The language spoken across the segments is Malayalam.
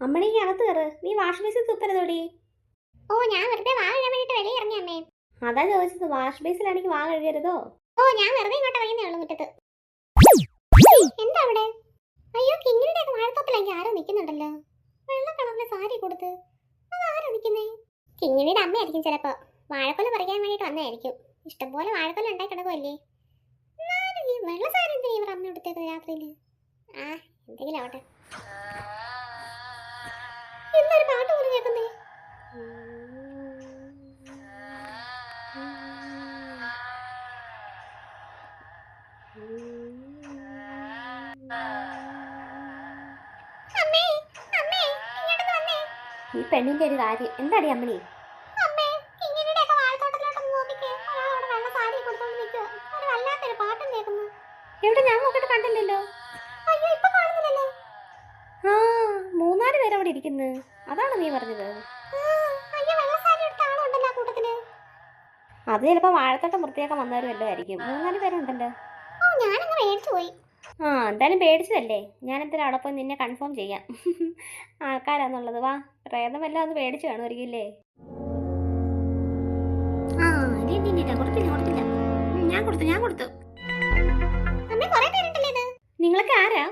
അമ്മണി ഈ അകത്ത് കയറ്. നീ വാഷ് ബേസിൽ തുപ്പരുതോടി ഓ ഞാൻ വെറുതെ വാ കഴുകാൻ വേണ്ടിട്ട് വെളിയിൽ ഇറങ്ങി അമ്മേ അതാ ചോദിച്ചത് വാഷ് ബേസിലാണെങ്കിൽ വാ കഴുകരുതോ? ഓ ഞാൻ വെറുതെ ഇങ്ങോട്ട് ഇറങ്ങിയേ ഉള്ളൂ മുറ്റത്ത്. എന്താ അവിടെ? അയ്യോ കിങ്ങിണിയുടെ ഒക്കെ വാഴത്തോപ്പിലേക്ക് ആരോ നിൽക്കുന്നുണ്ടല്ലോ വെള്ള കളറിലെ സാരി കൊടുത്ത്. ആരാ നിൽക്കുന്നേ കിങ്ങിണിയുടെ അമ്മയായിരിക്കും ചിലപ്പോ. വാഴക്കൊല പറിക്കാൻ വേണ്ടിട്ട് വന്നതായിരിക്കും. ഇഷ്ടംപോലെ വാഴക്കൊല ഉണ്ടായി കിടക്കുമല്ലേ ഈ വെള്ള സാരി എന്തിനാ ഇവർ അമ്മ എടുത്തേക്കുന്നത് രാത്രിയിൽ? ആ എന്തെങ്കിലും ആവട്ടെ എന്തൊരു പാട്ട് പോലും കേൾക്കുന്നേ? ഈ പെണ്ണിന്റെ ഒരു കാര്യം. എന്താടി അമ്മണി? എടുത്ത അതാണ് ആ പറഞ്ഞത് അത് ചിലപ്പോൾ വാഴത്തോട്ടം വൃത്തിയാക്കാൻ വന്നവരും എല്ലാം ആയിരിക്കും. മൂന്നാൽ പേരുണ്ടല്ലോ. ആ എന്തായാലും പേടിച്ചതല്ലേ? ഞാൻ എന്തായാലും അവിടെ പോയി നിന്നെ കൺഫേം ചെയ്യാം. ആൾക്കാരാന്നുള്ളത്. വാ പ്രേതം അത് ഒന്ന് പേടിച്ചു കൊടുത്തില്ല കൊടുത്തില്ല. ഞാൻ കൊടുത്തു ഞാൻ കൊടുത്തു. നിങ്ങളൊക്കെ ആരാ?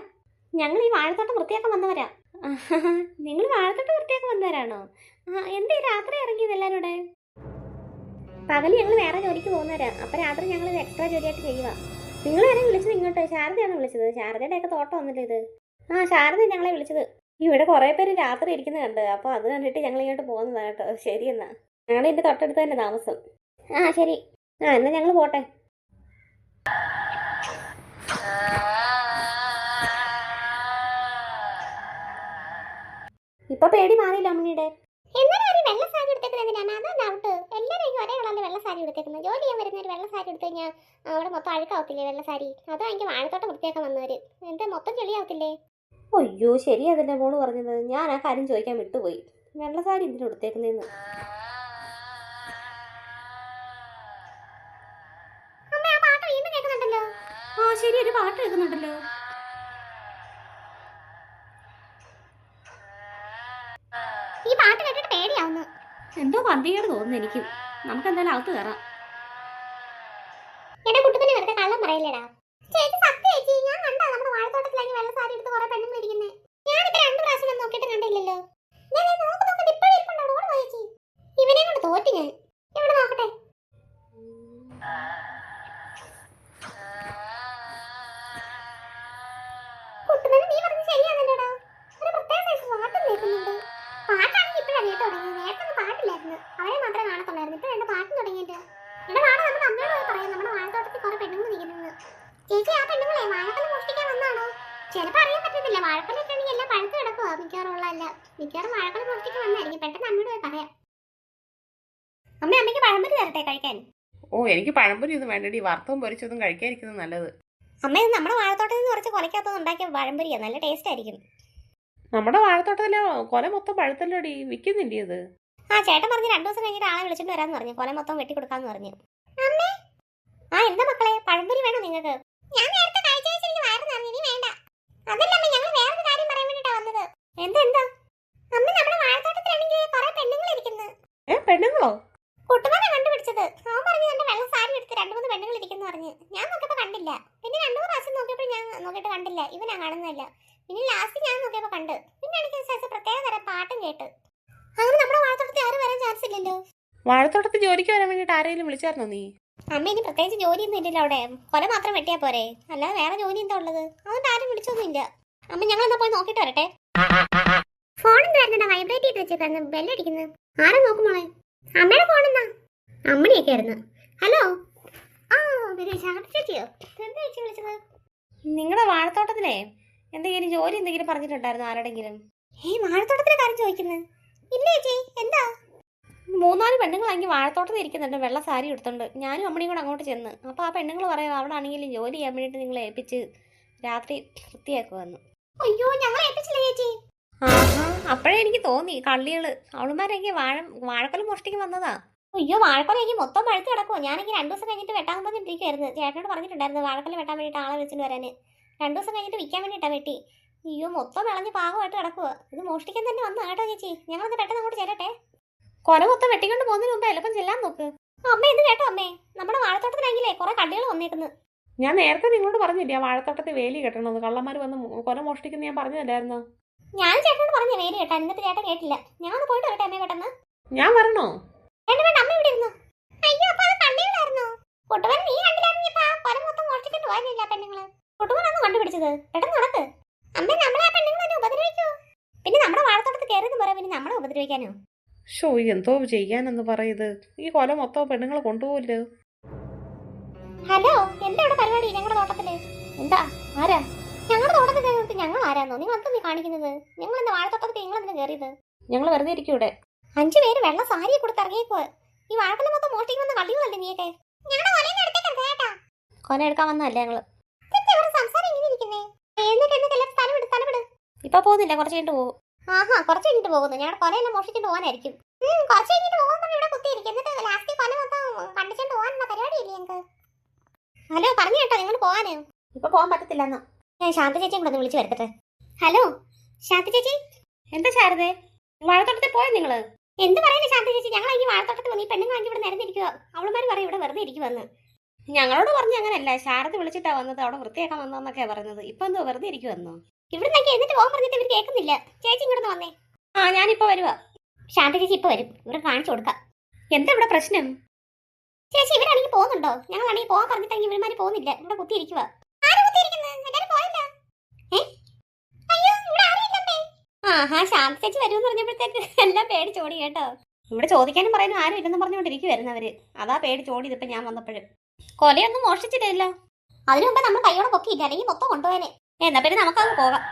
ഞങ്ങൾ ഈ വാഴത്തോട്ടം വൃത്തിയാക്കാൻ വന്നവരാ. നിങ്ങൾ വാഴത്തോട്ട് വൃത്തിയാക്കി വന്നവരാണോ? എന്തേ രാത്രി ഇറങ്ങിയത് എല്ലാവരും പകൽ ഞങ്ങൾ വേറെ ജോലിക്ക് പോകുന്നവരാ. അപ്പൊ രാത്രി ഞങ്ങൾ ഇത് എക്സ്ട്രാ ജോലിയായിട്ട് ചെയ്യുക നിങ്ങൾ ആരെയും വിളിച്ചത് ഇങ്ങോട്ട്? ശാരദയാണ് വിളിച്ചത്? ശാരദയുടെ ഒക്കെ തോട്ടം ഒന്നല്ലേ ഇത്? ആ ശാരദ ഞങ്ങളെ വിളിച്ചത്. ഇവിടെ കുറേ പേര് രാത്രി ഇരിക്കുന്നത് കണ്ട്. അപ്പോൾ അത് കണ്ടിട്ട് ഞങ്ങൾ ഇങ്ങോട്ട് പോകുന്നതാ കേട്ടോ. ശരി എന്നാ. ഞങ്ങളുടെ എന്റെ തൊട്ടടുത്ത് തന്നെ താമസം. ആ ശരി. ആ എന്നാ ഞങ്ങൾ പോട്ടെ. ഇപ്പൊ പേടി മാറിയില്ല അമ്മയുടെ വെള്ള സാരി എന്തിനാണ്? അതാ ഡൗട്ട് എല്ലാവരും ഒരേ കളറിൽ വെള്ള സാരി എടുത്തേക്കുന്നത് ജോലി ചെയ്യാൻ വരുന്ന ഒരു വെള്ള സാരി എടുത്തു കഴിഞ്ഞാൽ അവിടെ മൊത്തം അഴുക്കാവത്തില്ലേ വെള്ള സാരി? അതാ എനിക്ക് വാഴത്തോട്ടം വൃത്തിയാക്കാൻ വന്നവര്. എന്താ മൊത്തം ചെളിയാവത്തില്ലേ? അയ്യോ ശരി തന്നെ മോൾ പറഞ്ഞത്. ഞാൻ ആ കാര്യം ചോദിക്കാൻ വിട്ടുപോയി. വെള്ള സാരി എന്തിനാ എടുത്തേക്കുന്നതെന്ന് ആ ശരി ഒരു പാട്ട് കേൾക്കുന്നുണ്ടല്ലോ ഈ പാട്ട് കേട്ടിട്ട് പേടിയാവുന്നു എന്തോ പന്തികേട് തോന്നുന്നു എനിക്ക്. നമുക്ക് എന്തായാലും അകത്ത് കയറാം. വെറുതെ ഞാൻ നമ്മുടെ സാരി എടുത്ത് പെണ്ണുങ്ങൾ വന്ന് നോക്കിയിട്ട് കണ്ടില്ലല്ലോ. ഞാൻ ഞാൻ. ഇവിടെ നോക്കട്ടെ. എനിക്ക് പഴംപൊരി ഒന്നും വേണ്ടടി. വറുത്തും പൊരിച്ചതും കഴിക്കാതിരിക്കുന്നത് നല്ലത്. അമ്മ ഇത് നമ്മുടെ വാഴത്തോട്ടത്തിൽ നിന്ന് കുറച്ച് കൊലക്കകത്ത് ഉണ്ടാക്കിയ പഴംപൊരിയാ. നല്ല ടേസ്റ്റ് ആയിരിക്കും. നമ്മുടെ വാഴത്തോട്ടത്തിലെ കൊല മൊത്തം പഴുത്തല്ലോടി. വിൽക്കുന്നില്ലേ അത് ആ ചേട്ടൻ പറഞ്ഞ് രണ്ടു ദിവസം കഴിഞ്ഞിട്ട് ആളെ വിളിച്ചിട്ട് വരാന്ന് പറഞ്ഞു. കൊല മൊത്തം വെട്ടി കൊടുക്കാന്ന് പറഞ്ഞു. അമ്മേ! ആ എന്താ മക്കളെ? പഴംപൊരി വേണോ നിങ്ങൾക്ക്? ഞാൻ നേരത്തെ കഴിച്ചു എനിക്ക് വയറ് നിറഞ്ഞു. ഇനി വേണ്ട. അതല്ല അമ്മ ഞങ്ങൾ വേറൊരു കാര്യം പറയാൻ വേണ്ടിട്ടാ വന്നത്. എന്താ എന്താ? അമ്മ നമ്മുടെ വാഴത്തോട്ടത്തിലാണെങ്കിൽ കുറെ പെണ്ണുങ്ങൾ ഇരിക്കുന്നു. ഏ പെണ്ണുങ്ങളോ? കുട്ടുമാനെ കണ്ടുപിടിച്ചത്. അവൻ പറഞ്ഞു എന്റെ വെള്ള സാരി എടുത്ത് രണ്ടു മൂന്ന് പെണ്ണുങ്ങൾ ഇരിക്കുന്നു പറഞ്ഞു ഞാൻ നോക്കിയപ്പോ കണ്ടില്ല പിന്നെ രണ്ടു മൂന്ന് പ്രാവശ്യം നോക്കിയപ്പോൾ ഞാൻ നോക്കിയിട്ട് കണ്ടില്ല ഇവനാ കാണുന്നതല്ല. പിന്നെ ലാസ്റ്റ് ഞാൻ നോക്കിയപ്പോ കണ്ട്. പിന്നെ എനിക്ക് സാർ പ്രത്യേക തരം പാട്ടും കേട്ട്. അങ്ങനെ നമ്മുടെ വാഴത്തോട്ടത്തിൽ ആരും വരാൻ ചാൻസ് ഇല്ലല്ലോ. വാഴത്തോട്ടത്തിൽ ജോലിക്ക് വരാൻ വേണ്ടിട്ട് ആരെങ്കിലും വിളിച്ചായിരുന്നോ നീ? അമ്മ ഇനി പ്രത്യേകിച്ച് ജോലിയൊന്നും ഇല്ലല്ലോ അവിടെ. കൊല മാത്രം വെട്ടിയാ പോരെ. അല്ലാതെ വേറെ ജോലി എന്താ ഉള്ളത്? അതുകൊണ്ട് ആരും വിളിച്ചൊന്നും ഇല്ല. അമ്മ ഞങ്ങൾ എന്നാ പോയി നോക്കിട്ട് വരട്ടെ. ഫോൺ എന്തായിരുന്നു വൈബ്രേറ്റ് ചെയ്ത് വെച്ചേക്കായിരുന്നു ബെല്ലടിക്കുന്നു ആരാ നോക്കുമോളെ അമ്മയുടെ ഫോൺ എന്നാ? അമ്മണിയൊക്കെ ആയിരുന്നു ഹലോ ആ ചേച്ചിയോ? എന്താ ചേച്ചി വിളിച്ചത്? നിങ്ങളുടെ വാഴത്തോട്ടത്തിലെ എന്തെങ്കിലും ജോലി എന്തെങ്കിലും പറഞ്ഞിട്ടുണ്ടായിരുന്നു ആരോടെങ്കിലും? ഈ വാഴത്തോട്ടത്തിലെ കാര്യം ചോദിക്കുന്നത് ഇല്ല ചേച്ചി എന്താ? മൂന്നാൽ പെണ്ണുങ്ങളാണെങ്കിൽ വാഴത്തോട്ടത്തിൽ ഇരിക്കുന്നുണ്ട് വെള്ള സാരി എടുത്തുണ്ട് ഞാനും അമ്മയും കൂടെ അങ്ങോട്ട് ചെന്ന്. അപ്പോൾ ആ പെണ്ണുങ്ങൾ പറയാം അവിടെ ആണെങ്കിലും ജോലി ചെയ്യാൻ വേണ്ടിയിട്ട് നിങ്ങളെ ഏൽപ്പിച്ച് രാത്രി വൃത്തിയാക്കുമെന്ന് അയ്യോ ഞങ്ങൾ ഏൽപ്പിച്ചില്ല ചേച്ചി? ആഹാ അപ്പോഴേ എനിക്ക് തോന്നി. കള്ളികൾ. അവളുമാരെങ്കിൽ വാഴ വാഴക്കൊല മോഷ്ടിക്ക് വന്നതാ. അയ്യോ വാഴക്കൊല എനിക്ക് മൊത്തം പഴുത്ത് കിടക്കുമോ ഞാനെങ്കിൽ രണ്ട് ദിവസം കഴിഞ്ഞിട്ട് വെട്ടാൻ പറഞ്ഞിട്ടിരിക്കുവായിരുന്നു ചേട്ടനോട് പറഞ്ഞിട്ടുണ്ടായിരുന്നു വാഴക്കൊല വെട്ടാൻ വേണ്ടിയിട്ട് ആളെ വെച്ചിട്ട് വരാൻ രണ്ട് ദിവസം കഴിഞ്ഞിട്ട് വിൽക്കാൻ വേണ്ടിയിട്ടാണ് വെട്ടി. അയ്യോ മൊത്തം വിളഞ്ഞ് പാകമായിട്ട് കിടക്കുമോ ഇത് മോഷ്ടിക്കാൻ തന്നെ വന്നു കേട്ടോ ചേച്ചി. ഞങ്ങളൊന്ന് പെട്ടെന്ന് അങ്ങോട്ട് ചേരട്ടെ. കുറെ മൊത്തം വെട്ടിക്കൊണ്ട് പോകുന്നതിന് മുമ്പ് എളുപ്പം ചെല്ലാൻ നോക്ക്. അമ്മ ഇത് കേട്ടോ അമ്മേ. നമ്മുടെ വാഴത്തോട്ടത്തിലാണെങ്കിലേ കുറെ കള്ളികൾ വന്നേക്കുന്നു. ഞാൻ നേരത്തെ നിങ്ങളോട് പറഞ്ഞില്ലേ ആ വാഴത്തോട്ടത്തിൽ വേലി കെട്ടണമെന്ന്. കള്ളന്മാർ വന്ന് കൊല മോഷ്ടിക്കുന്ന ഞാൻ പറഞ്ഞതല്ലായിരുന്നോ ഞാൻ ചേട്ടനോട് പറഞ്ഞ വേലി കേട്ടാ ഇന്നത്തെ ചേട്ടൻ കേട്ടില്ല. ഞാൻ പോയിട്ട് വരട്ടെ അമ്മേ പെട്ടെന്ന്. ഞാൻ വരണോ? കണ്ടുപിടിച്ചത്. പെട്ടെന്ന് നടക്ക്. അമ്മ നമ്മളെ പെണ്ണുങ്ങളെ ഉപദ്രവിക്കോ. പിന്നെ നമ്മുടെ വാഴത്തോട്ടത്ത് കയറിയെന്ന് പറയാം പിന്നെ നമ്മളെ ഉപദ്രവിക്കാനോ? ഷോ എന്തോ ചെയ്യാനെന്ന് പറയത് ഈ കൊല മൊത്തം പെണ്ണുങ്ങൾ കൊണ്ടുപോകില്ലേ ഹലോ എന്താ ഇവിടെ പരിപാടി ഞങ്ങളുടെ തോട്ടത്തിൽ? എന്താ ആരാ? ഞങ്ങളുടെ തോട്ടത്തിൽ കയറിയിട്ട് ഞങ്ങൾ ആരാന്നോ? നിങ്ങൾ എന്താ നീ കാണിക്കുന്നത്? ഞങ്ങൾ എന്താ വാഴത്തോട്ടത്തിൽ നിങ്ങൾ എന്തിനാ കയറിയത് ഞങ്ങൾ വെറുതെ ഇരിക്കും ഇവിടെ. അഞ്ചു പേര് വെള്ള സാരിയെ കൊടുത്ത് ഇറങ്ങിയേക്കുവാ. ഈ വാഴക്കൊല മൊത്തം മോഷ്ടിക്കുന്ന കള്ളികളല്ലേ നീയൊക്കെ? കൊല എടുക്കാൻ വന്നല്ലേ ഞങ്ങൾ? ഇപ്പൊ പോകുന്നില്ല കുറച്ച് കഴിഞ്ഞിട്ട് പോകും. ആഹാ കുറച്ച് കഴിഞ്ഞിട്ട് പോകുന്നു. ഞങ്ങളുടെ കൊലയെല്ലാം മോഷിച്ചിട്ട് പോകാനായിരിക്കും. കുറച്ച് കഴിഞ്ഞിട്ട് പോകാൻ ഇവിടെ എന്നിട്ട് ലാസ്റ്റ് ഹലോ പറഞ്ഞു കേട്ടോ നിങ്ങൾ പോവാന് ഇപ്പൊ പോകാൻ പറ്റത്തില്ലെന്ന്? ഞാൻ ശാന്തി ചേച്ചിയും കൂടെ വിളിച്ചു വരുത്തട്ടെ. ഹലോ ശാന്തി ചേച്ചി? എന്താ ശാരദേ? വാഴത്തോട്ടത്തിൽ പോയോ നിങ്ങൾ? എന്ത് പറയുന്നു ശാന്തി ചേച്ചി? ഞങ്ങൾ ഈ വാഴത്തോട്ടത്തിൽ വന്ന് ഈ പെണ്ണുങ്ങളാക്കി ഇവിടെ നിരന്നിരിക്കുക അവളുമാർ പറയും ഇവിടെ വെറുതെ ഇരിക്കുവന്ന്. ഞങ്ങളോട് പറഞ്ഞു അങ്ങനല്ല. ശാരദ വിളിച്ചിട്ടാ വന്നത്. അവിടെ വൃത്തിയാക്കാൻ വന്നതെന്നൊക്കെയാ പറഞ്ഞത് ഇപ്പൊ എന്തോ വെറുതെ ഇരിക്കുവന്നോ? ഇവിടെ നിന്നൊക്കെ എന്നിട്ട് പോകാൻ പറഞ്ഞിട്ട് ഇവർ കേൾക്കുന്നില്ല. ചേച്ചി ഇങ്ങോട്ട് വന്നേ. ആ ഞാനിപ്പോ വരുവാ. ശാന്തി ചേച്ചി ഇപ്പൊ വരും. ഇവിടെ കാണിച്ചു കൊടുക്കാം. എന്താ ഇവിടെ പ്രശ്നം? ചേച്ചി ഇവരാണെങ്കിൽ പോകുന്നുണ്ടോ? ഞങ്ങളാണെങ്കിൽ പോകാൻ പറഞ്ഞിട്ടെങ്കിൽ ഇവന്മാര് പോകുന്നില്ല. ഇവിടെ കുത്തിയിരിക്കുക ആഹാ ശാന്തി ചേച്ചി വരുമെന്ന് പറഞ്ഞപ്പോഴത്തേക്ക് എല്ലാം പേടിച്ചോടി കേട്ടോ. ഇവിടെ ചോദിക്കാനും പറയാനും ആരും ഇല്ലെന്ന് പറഞ്ഞുകൊണ്ടിരിക്കും വരുന്നവര് അതാ പേടിച്ചോടി ഇതിപ്പോ ഞാൻ വന്നപ്പോഴും. കൊലയൊന്നും മോഷ്ടിച്ചിട്ടില്ല അതിനു മുമ്പ് നമ്മൾ കൈയോടെ പൊക്കിയില്ല? അല്ലെങ്കിൽ മൊത്തം കൊണ്ടുപോയനെ. എന്നാ പിന്നെ നമുക്കത് പോകാം.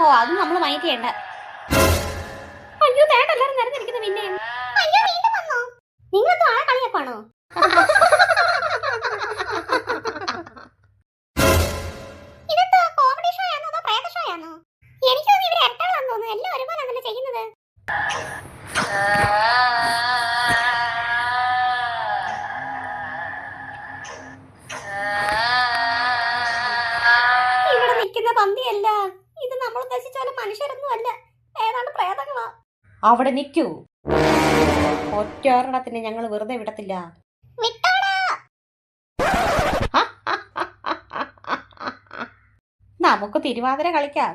ഓ അത് നമ്മൾ മൈൻഡ് ചെയ്യണ്ട. അയ്യോ തേട്ട എല്ലാരും നിരന്നിരിക്കുന്നു പിന്നെ. അയ്യോ വന്നോ? ആ പന്തിയല്ല ഇത് നമ്മൾ പ്രേതങ്ങളാ. അവിടെ നിൽക്കൂ ഒറ്റ ഒരെണ്ണത്തിന് ഞങ്ങൾ വെറുതെ വിടത്തില്ല. നമുക്ക് തിരുവാതിര കളിക്കാം.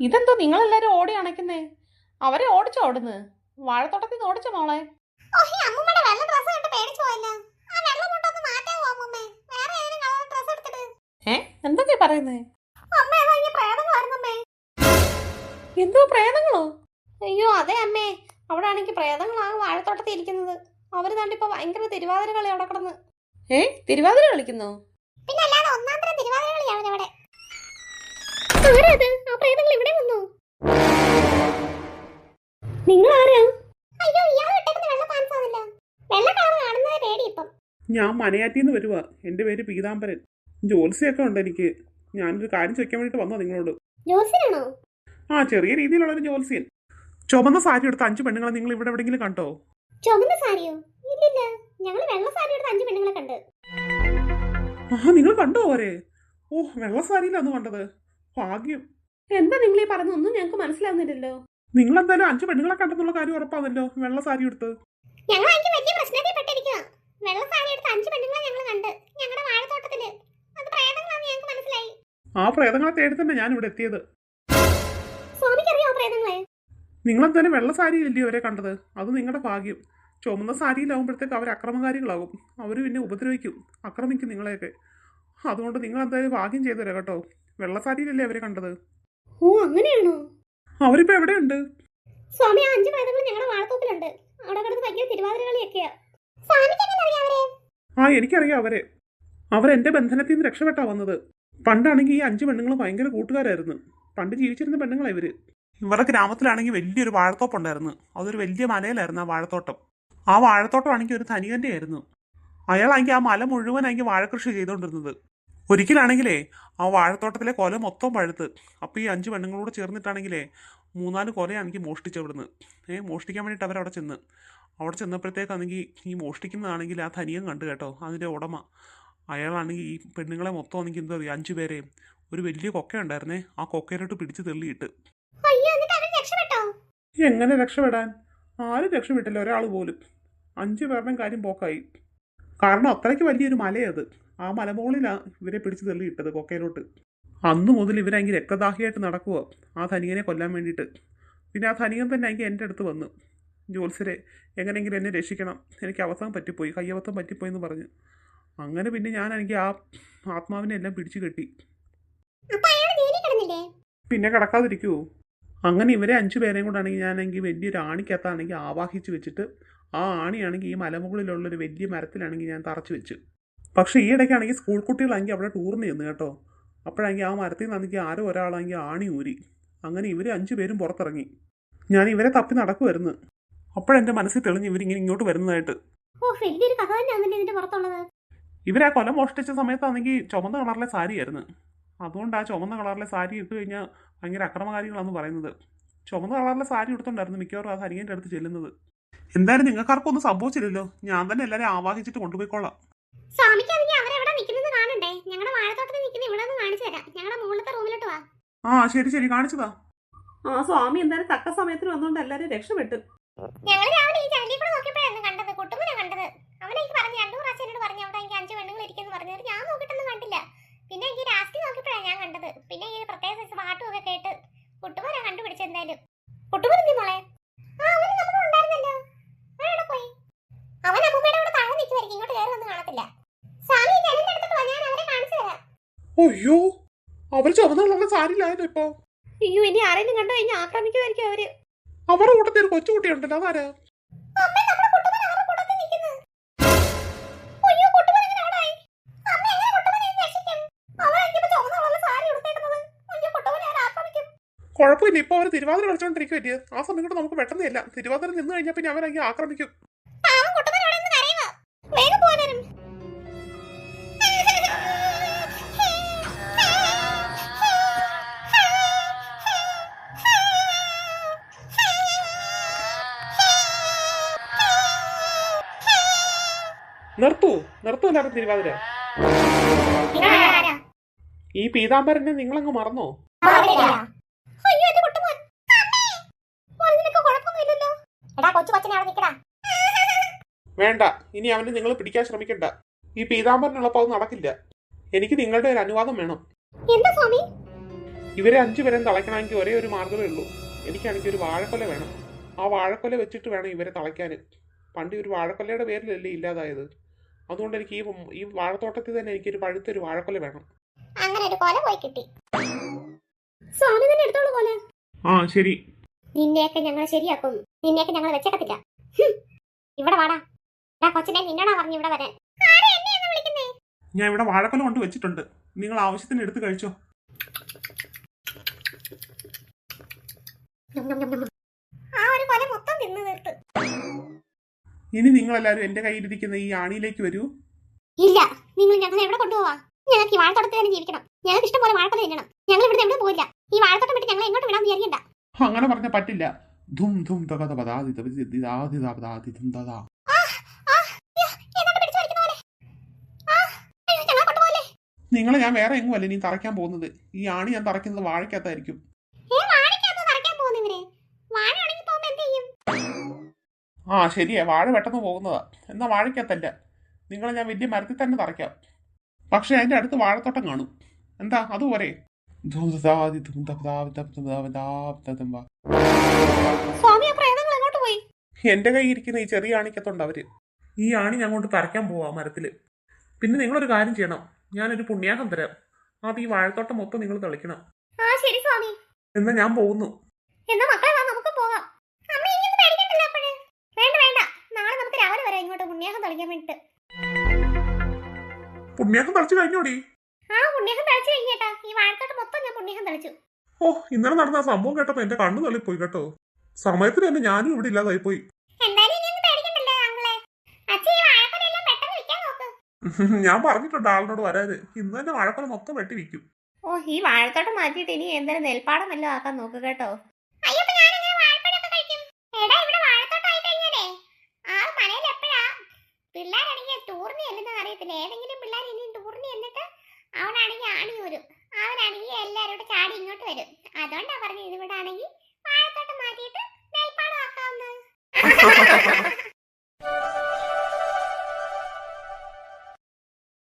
ഇതെന്തോ നിങ്ങളെല്ലാരും ഓടി അണയ്ക്കുന്നേ? അവരെ ഓടിച്ചോ ഓടുന്ന് വാഴത്തോട്ടത്തിൽ നിന്ന് ഓടിച്ചോ മോളെ? വെള്ള ഡ്രസ്സ് കണ്ട് പേടിച്ചു പറയുന്നേ? എന്തോ പ്രേതങ്ങളോ? അയ്യോ അതെ അമ്മേ. അവിടെ ആണെങ്കിൽ പ്രേതങ്ങളാണ് വാഴത്തോട്ടത്തിൽ ഇരിക്കുന്നത്. അവർ കണ്ടിപ്പോ ഭയങ്കര തിരുവാതിര കളി അവിടെ കിടന്ന്. ഏ? തിരുവാതിര കളിക്കുന്നോ? പിന്നെ അല്ലാതെ ഒന്നാം തരം തിരുവാതിര കളിയാണ് അവിടെ ആരാത്? ആ പ്രേതങ്ങൾ ഇവിടെ വന്നു? നിങ്ങൾ ആരാ അയ്യോ ഇയാൾ ഇട്ടേക്കുന്ന വെള്ള പാൻസ് ആണല്ലോ. വെള്ള കളർ കാണുന്നതേ പേടി ഇപ്പം. ഞാൻ മനയാറ്റിന്ന് വരുവാ. എന്റെ പേര് പീതാംബരൻ. ജോത്സ്യൊക്കെ ഉണ്ട് എനിക്ക് ഞാനൊരു കാര്യം ചോദിക്കാൻ വേണ്ടിട്ട് വന്നോ നിങ്ങളോട്. ജോസിനാണോ? ആ ചെറിയ രീതിയിലുള്ള ഒരു ജോത്സ്യൻ ചുമന്ന സാരി എടുത്ത അഞ്ച് പെണ്ണുങ്ങളെ നിങ്ങൾ ഇവിടെ എവിടെങ്കിലും കണ്ടോ? ചുമന്ന സാരിയോ? ഇല്ലില്ല. ഞങ്ങൾ വെള്ള സാരി എടുത്ത അഞ്ച് പെണ്ണുങ്ങളെ കണ്ട്. ആ നിങ്ങൾ കണ്ടോ അവരെ? ഓ വെള്ള സാരിയിലാന്ന് കണ്ടത്. ഭാഗ്യം. എന്താ നിങ്ങൾ ഈ പറഞ്ഞൊന്നും ഞങ്ങൾക്ക് മനസ്സിലാവുന്നില്ലല്ലോ. നിങ്ങൾ എന്തായാലും അഞ്ച് പെണ്ണുങ്ങളെ കണ്ടെന്നുള്ള കാര്യം ഉറപ്പാണല്ലോ വെള്ള സാരി എടുത്ത്. ഞങ്ങൾ എനിക്ക് വലിയ പ്രശ്നത്തിൽ പെട്ടിരിക്കുക വെള്ള സാരി എടുത്ത അഞ്ച് പെണ്ണുങ്ങളെ ഞങ്ങൾ കണ്ട്. ഞങ്ങളുടെ വാഴത്തോട്ടത്തിൽ ഞങ്ങൾക്ക് മനസ്സിലായി. ആ പ്രേതങ്ങളെ തേടി തന്നെ ഞാൻ ഇവിടെ എത്തിയത് നിങ്ങളെന്തായാലും പ്രേതങ്ങളെ? വെള്ള സാരിയില്ലേ അവരെ കണ്ടത്? അത് നിങ്ങളുടെ ഭാഗ്യം. ചുമന്ന സാരിയിലാവുമ്പോഴത്തേക്ക് അവർ അക്രമകാരികളാകും. അവർ പിന്നെ ഉപദ്രവിക്കും ആക്രമിക്കും നിങ്ങളെയൊക്കെ. അതുകൊണ്ട് നിങ്ങൾ എന്തായാലും ഭാഗ്യം ചെയ്തു തരാം കേട്ടോ. വെള്ള സാരിയിലല്ലേ അവരെ കണ്ടത്? ഓ അങ്ങനെയാണോ? അവരിപ്പോ എവിടെയുണ്ട്? സ്വാമി ആ അഞ്ച് പ്രേതങ്ങൾ ഞങ്ങളുടെ വാഴത്തോപ്പിലുണ്ട് അവിടെ കിടന്ന് ഭയങ്കര തിരുവാതിര സ്വാമിക്ക് എങ്ങനെ അറിയാം അവരെ? ആ എനിക്കറിയാം അവരെ. അവരെന്റെ ബന്ധനത്തിൽ നിന്ന് രക്ഷപ്പെട്ടാ വന്നത്. പണ്ടാണെങ്കിൽ ഈ അഞ്ച് പെണ്ണുങ്ങൾ ഭയങ്കര കൂട്ടുകാരായിരുന്നു. പണ്ട് ജീവിച്ചിരുന്ന പെണ്ണുങ്ങളെ ഇവർ. ഇവരുടെ ഗ്രാമത്തിലാണെങ്കിൽ വലിയൊരു വാഴത്തോപ്പുണ്ടായിരുന്നു. അതൊരു വലിയ മലയിലായിരുന്നു ആ വാഴത്തോട്ടം. ആ വാഴത്തോട്ടമാണെങ്കിൽ ഒരു ധനികന്റെ ആയിരുന്നു അയാളാണെങ്കിൽ ആ മല മുഴുവനാണെങ്കിൽ വാഴക്കൃഷി ചെയ്തുകൊണ്ടിരുന്നത് ഒരിക്കലാണെങ്കിലേ ആ വാഴത്തോട്ടത്തിലെ കൊല മൊത്തം പഴുത്ത്. അപ്പോൾ ഈ അഞ്ച് പെണ്ണുങ്ങളോട് ചേർന്നിട്ടാണെങ്കിലേ മൂന്നാൽ കൊലയാണെങ്കിൽ മോഷ്ടിച്ചവിടുന്ന് ഏ മോഷ്ടിക്കാൻ വേണ്ടിയിട്ട് അവരവിടെ ചെന്ന്. അവിടെ ചെന്നപ്പോഴത്തേക്കാണെങ്കിൽ ഈ മോഷ്ടിക്കുന്നതാണെങ്കിൽ ആ ധനികം കണ്ടു കേട്ടോ. അതിന്റെ ഉടമ. അയാളാണെങ്കിൽ ഈ പെണ്ണുങ്ങളെ മൊത്തം ആണെങ്കിൽ എന്താ പറയുക അഞ്ചു പേരെയും ഒരു വലിയ കൊക്ക ഉണ്ടായിരുന്നേ ആ കൊക്കയിലോട്ട് പിടിച്ച് തെള്ളിയിട്ട്. എങ്ങനെ രക്ഷപ്പെടാൻ? ആരും രക്ഷപ്പെട്ടില്ല ഒരാൾ പോലും. അഞ്ചു പേരുടെ കാര്യം പോക്കായി. കാരണം അത്രയ്ക്ക് വലിയൊരു മലയത്. ആ മലമുകളിലാണ് ഇവരെ പിടിച്ച് തെള്ളിയിട്ടത് കൊക്കയിലോട്ട് അന്നു മുതൽ ഇവരെങ്കിൽ രക്തദാഹിയായിട്ട് നടക്കുക ആ ധനികനെ കൊല്ലാൻ വേണ്ടിയിട്ട്. പിന്നെ ആ ധനികൻ തന്നെ എങ്കിൽ എന്റെ അടുത്ത് വന്നു. ജോത്സരെ എങ്ങനെയെങ്കിലും എന്നെ രക്ഷിക്കണം. എനിക്ക് അവസാനം പറ്റിപ്പോയി കയ്യബദ്ധം പറ്റിപ്പോയി എന്ന് പറഞ്ഞു. അങ്ങനെ പിന്നെ ഞാൻ എനിക്ക് ആ ആത്മാവിനെ എല്ലാം പിടിച്ചു കെട്ടി. പിന്നെ കിടക്കാതിരിക്കുവോ അങ്ങനെ ഇവരെ അഞ്ചു പേരെയും കൂടാണെങ്കിൽ ഞാനെങ്കിൽ വലിയൊരു ആണിക്കകത്താണെങ്കിൽ ആവാഹിച്ച് വെച്ചിട്ട് ആ ആണിയാണെങ്കിൽ ഈ മലമുകളിലുള്ള ഒരു വലിയ മരത്തിലാണെങ്കിൽ ഞാൻ തറച്ചു വെച്ചു. പക്ഷേ ഈ ഇടയ്ക്കാണെങ്കിൽ സ്കൂൾ കുട്ടികളാണെങ്കിൽ അവിടെ ടൂറിന് ചെന്ന് കേട്ടോ. അപ്പോഴാണെങ്കിൽ ആ മരത്തിൽ നിന്നാണെങ്കിൽ ആരോ ഒരാളാണെങ്കിൽ ആണി ഊരി. അങ്ങനെ ഇവർ അഞ്ചു പേരും പുറത്തിറങ്ങി. ഞാൻ ഇവരെ തപ്പി നടക്കുമായിരുന്നു അപ്പോഴെന്റെ മനസ്സിൽ തെളിഞ്ഞ് ഇവരിങ്ങനെ ഇങ്ങോട്ട് വരുന്നതായിട്ട്. ഓ വലിയൊരു കഥ തന്നെയാണല്ലേ ഇതിന്റെ പുറത്തുള്ളത്. ഇവരാ കൊല മോഷ്ടിച്ച സമയത്താണെങ്കിൽ ചുമന്ന കളറിലെ സാരിയായിരുന്നു. അതുകൊണ്ട് ആ ചുമന്ന കളറിലെ സാരി ഇട്ട് കഴിഞ്ഞാൽ ഭയങ്കര അക്രമകാരികളാണെന്ന് പറയുന്നത്. ചുമന്ന കളറിലെ സാരി എടുത്തുണ്ടായിരുന്നു മിക്കവാറും ആ സരികന്റെ അടുത്ത് ചെല്ലുന്നത്. എന്തായാലും നിങ്ങൾക്കാർക്കൊന്നും സംഭവിച്ചില്ലല്ലോ. ഞാൻ തന്നെ എല്ലാവരെയും ആവാഹിച്ചിട്ട് കൊണ്ടുപോയിക്കോളാം. സ്വാമിക്കാണെങ്കിൽ അവരെവിടെ നിൽക്കുന്നത് കാണണ്ടേ? ഞങ്ങളുടെ വാഴത്തോട്ടത്തിൽ നിൽക്കുന്ന ഇവിടെ നിന്ന് കാണിച്ചു തരാം. ഞങ്ങളുടെ മുകളിലത്തെ റൂമിലോട്ട് വാ. ആ ശരി ശരി. കാണിച്ചതാ ആ സ്വാമി എന്തായാലും തക്ക സമയത്തിന് വന്നുകൊണ്ട് എല്ലാരും രക്ഷപ്പെട്ടു. ഞങ്ങൾ രാവിലെ ഈ ചാനലിൽ കൂടെ നോക്കിയപ്പോഴായിരുന്നു കണ്ടത് കുട്ടുമ്പനെ കണ്ടത് അവനെനിക്ക് പറഞ്ഞു രണ്ടു പ്രാവശ്യം എന്നോട് പറഞ്ഞു അവിടെ എനിക്ക് അഞ്ച് പെണ്ണുങ്ങൾ ഇരിക്കുന്നു പറഞ്ഞത് ഞാൻ നോക്കിയിട്ടൊന്നും കണ്ടില്ല. പിന്നെ എനിക്ക് ലാസ്റ്റ് നോക്കിയപ്പോഴാണ് ഞാൻ കണ്ടത്. പിന്നെ ഈ പ്രത്യേക സൈസ് പാട്ടും ഒക്കെ കേട്ട് കുട്ടുമോനെ കണ്ടുപിടിച്ച എന്തായാലും. മോളെ? അവൻ അമ്മൂമ്മയുടെ അവിടെ താഴെ നിൽക്കുമായിരിക്കും ഇങ്ങോട്ട് കയറി വന്ന് കാണത്തില്ല. സ്വാമി ഞാൻ ഞാൻ അവരെ കാണിച്ചു തരാം. അയ്യോ അവർ ചുമന്നുള്ള സാരില്ലായിരുന്നു ഇപ്പൊ. ഇപ്പോ അയ്യോ ഇനി ആരെങ്കിലും കണ്ടു കഴിഞ്ഞാൽ ആക്രമിക്കുമായിരിക്കും അവർ. അവരുടെ കൂട്ടത്തിൽ ഒരു കൊച്ചുകുട്ടിയുണ്ടല്ലോ. അതാരാ? കുഴപ്പമില്ല. ഇപ്പൊ അവർ തിരുവാതിര കളിച്ചോണ്ടിരിക്കും പറ്റിയത് ആ സമയം കൊണ്ട് നമുക്ക് പെട്ടെന്നില്ല തിരുവാതിര നിന്ന് കഴിഞ്ഞാൽ പിന്നെ അവരെങ്കിൽ ആക്രമിക്കും. നിർത്തൂ. നിർത്തൂ എല്ലാവരും തിരുവാതിര. ഈ പീതാംബരനെ നിങ്ങളങ്ങ് മറന്നോ അയ്യോ എന്റെ കുട്ടുമോൻ മോൻ നിനക്ക് കുഴപ്പമൊന്നുമില്ലല്ലോ എടാ കൊച്ചു കൊച്ചനെ അവിടെ നിൽക്കടാ വേണ്ട. ഇനി അവനെ നിങ്ങൾ പിടിക്കാൻ ശ്രമിക്കണ്ട. ഈ പീതാംബരനുള്ളപ്പോൾ അത് നടക്കില്ല. എനിക്ക് നിങ്ങളുടെ ഒരു അനുവാദം വേണം. എന്താ സ്വാമി? ഇവരെ അഞ്ചു പേരെ തളയ്ക്കണമെങ്കിൽ ഒരേ ഒരു മാർഗമേ ഉള്ളൂ. എനിക്കാണെങ്കിൽ ഒരു വാഴക്കൊല വേണം. ആ വാഴക്കൊല വെച്ചിട്ട് വേണം ഇവരെ തളയ്ക്കാൻ. പണ്ട് ഒരു വാഴക്കൊലയുടെ പേരിലല്ലേ ഇല്ലാതായത്. അതുകൊണ്ട് എനിക്ക് ഈ ഈ വാഴത്തോട്ടത്തിൽ തന്നെ എനിക്കൊരു പഴുത്തൊരു വാഴക്കൊല വേണം. അങ്ങനെ ഒരു കൊല പോയി കിട്ടി. സ്വാമി തന്നെ എടുത്തോളൂ പോലെ ആ ശരി. നിന്നെയൊക്കെ ഞങ്ങൾ ശരിയാക്കും. നിന്നെയൊക്കെ ഞങ്ങൾ വെച്ചേക്കത്തില്ല. ഇവിടെ വാടാ. കൊച്ചിനെ നിന്നോടാ പറഞ്ഞു ഇവിടെ വരാൻ. ആരാ എന്നെയാണ് വിളിക്കുന്നേ? ഞാൻ ഇവിടെ വാഴക്കൊല കൊണ്ട് വെച്ചിട്ടുണ്ട്. നിങ്ങൾ ആവശ്യത്തിന് എടുത്ത് കഴിച്ചോ. ഇനി നിങ്ങൾ എല്ലാരും എന്റെ കയ്യിലിരിക്കുന്ന ഈ ആണിയിലേക്ക് വരൂ. ഇല്ല നിങ്ങൾ ഞങ്ങളെ എവിടെ കൊണ്ടുപോവാ? ഞങ്ങൾക്ക് ഈ വാഴത്തോട്ടത്തിൽ തന്നെ ജീവിക്കണം. ഞങ്ങൾക്ക് ഇഷ്ടം പോലെ വാഴക്കൊല തിന്നണം. ഞങ്ങൾ ഇവിടെ എവിടെ പോയില്ല ഈ വാഴത്തോട്ടം വിട്ട് ഞങ്ങൾ എങ്ങോട്ട് വിടാൻ വിചാരിക്കണ്ട. അങ്ങനെ പറഞ്ഞ പറ്റില്ല. ധും ധും തകത പദാതി തപതി ദിദാതി ദാപദാതി ധും ദദാ. ആ, ആ, യ്യോ, ഏതാണ്ട് പിടിച്ചു വലിക്കുന്ന പോലെ. ആ, അയ്യോ, ഞങ്ങളെ കൊണ്ടുപോകല്ലേ നിങ്ങളെ ഞാൻ വേറെ എങ്ങും അല്ല ഇനി തറയ്ക്കാൻ പോകുന്നത്. ഈ ആണി ഞാൻ തറയ്ക്കുന്നത് വാഴയ്ക്കകത്തായിരിക്കും. ഏ വാഴയ്ക്കകത്ത് നിറയ്ക്കാൻ പോകുന്നവരെ വാഴ ഉണങ്ങി പോകുമ്പോ ചെയ്യും? ആ ശരിയാ. വാഴ പെട്ടെന്ന് പോകുന്നതാ. എന്നാ വാഴയ്ക്കകത്തല്ല. നിങ്ങളെ ഞാൻ വലിയ മരത്തിൽ തന്നെ തറയ്ക്കാം. പക്ഷെ അതിന്റെ അടുത്ത് വാഴത്തോട്ടം കാണും. എന്താ? പോയി? എന്റെ കൈ ഇരിക്കുന്ന ഈ ചെറിയ ആണിക്കത്തുണ്ട് അവർ. ഈ ആണി ഞാൻ കൊണ്ട് തറയ്ക്കാൻ പോവാ മരത്തിൽ. പിന്നെ നിങ്ങളൊരു കാര്യം ചെയ്യണം. ഞാനൊരു പുണ്യാഹം തരാം. അത് ഈ വാഴത്തോട്ടം മൊത്തം നിങ്ങൾ തളിക്കണം. ആ ശരി സ്വാമി. എന്നാ ഞാൻ പോകുന്നു. എന്നാ മക്കളെ വാ നമുക്ക് അമ്മ ഇനിയൊന്നും പേടിക്കണ്ടല്ലോ അപ്പോഴേ. വേണ്ട വേണ്ട. നാളെ നമുക്ക് രാവിലെ വരാം ഇങ്ങോട്ട് പുണ്യാഹം തളിക്കാൻ വേണ്ടിട്ട്. പുണ്യാഹം തളിച്ചു കഴിഞ്ഞോടി? ആ പുണ്യാഹം തളിച്ചു കഴിഞ്ഞേട്ടാ ഈ വാഴത്തോട്ടം മൊത്തം ഞാൻ പുണ്യാഹം തളിച്ചു. ഓ ഇന്നലെ നടന്ന ആ സംഭവം കേട്ടപ്പോ എന്റെ കണ്ണു തള്ളിപ്പോയി കേട്ടോ. സമയത്തിന് എന്നെ ഞാനും ഇവിടെ ഇല്ലാതായി പോയി എന്തായാലും ഇനിയൊന്നും പേടിക്കണ്ടല്ലോ അങ്കിളെ ഞാൻ പറഞ്ഞിട്ടുണ്ട് ആളിനോട് വരാന് ഇന്ന് തന്നെ വാഴക്കൊല മൊത്തം വെട്ടി വിൽക്കും. ഓ ഈ വാഴത്തോട്ട് മാറ്റിയിട്ട് ഇനി എന്തെങ്കിലും നെൽപ്പാടം വല്ലതും ആക്കാൻ നോക്കുക കേട്ടോ. പിള്ളേരാണെങ്കിൽ ടൂറിന് ചെല്ലുന്നത് അറിയത്തില്ല. ഏതെങ്കിലും പിള്ളേർ ഇനി ടൂറിന് ചെന്നിട്ട് അവനാണെങ്കിൽ ആണി വരും അവനാണെങ്കിൽ എല്ലാവരും കൂടെ ചാടി ഇങ്ങോട്ട് വരും. അതുകൊണ്ടാ പറഞ്ഞത് ഇവിടെ ആണെങ്കിൽ വാഴത്തോട്ടം മാറ്റിയിട്ട് നെൽപ്പാടം ആക്കാവുന്നത്